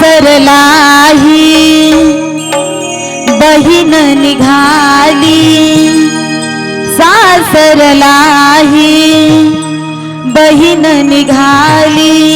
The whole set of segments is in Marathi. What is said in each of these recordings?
सरलाही बहीण निघाली. सासरलाही बहीण निघाली.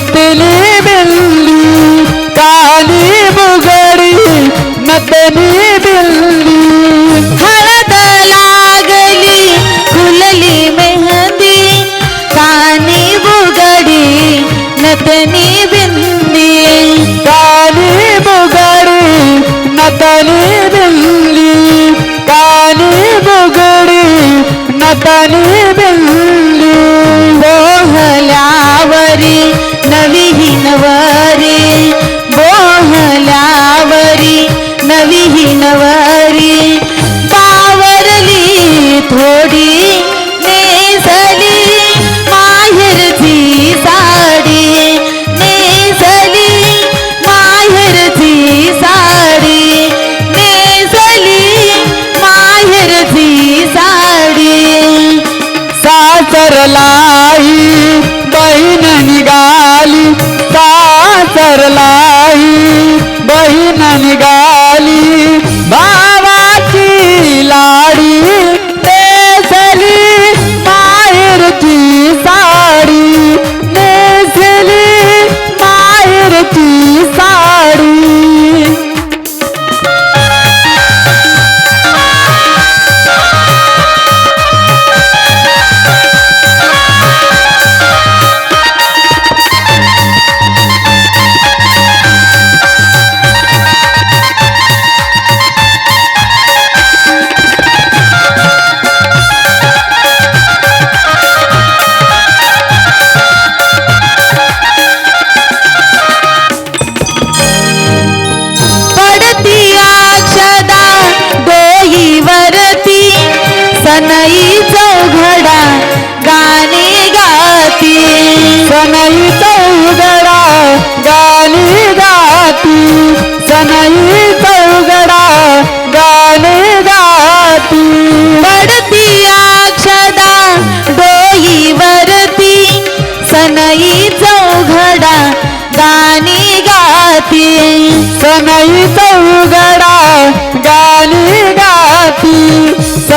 നത്തലി വെള്ളി കാലി മുഗടി നത്തനി വെള്ളി. ഹരതലാഗലി കുലലി മെഹദി കാനി മുഗടി നത്തനി विनवारी पावरली थोडी नेसली माहेरची साडी नेसली माहेरची साडी नेसली माहेरची साडी. सासरला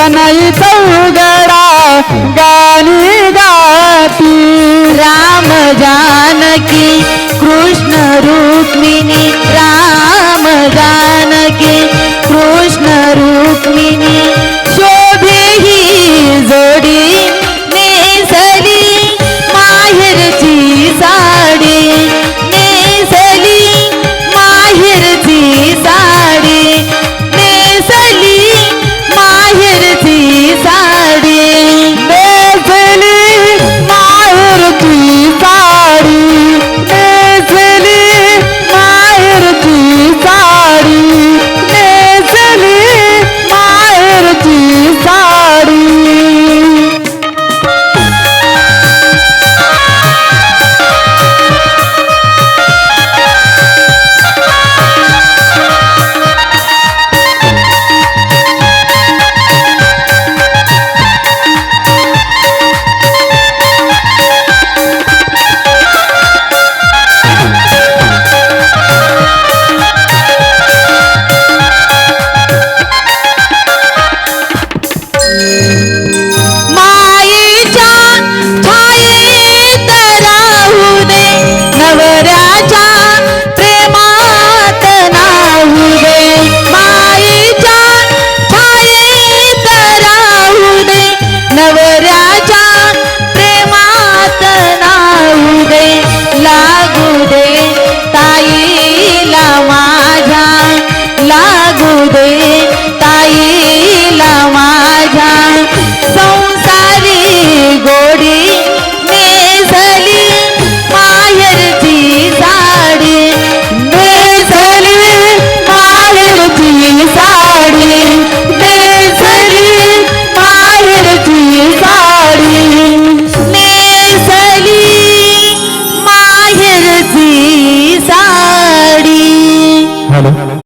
ಕನೈ ಸೌಗ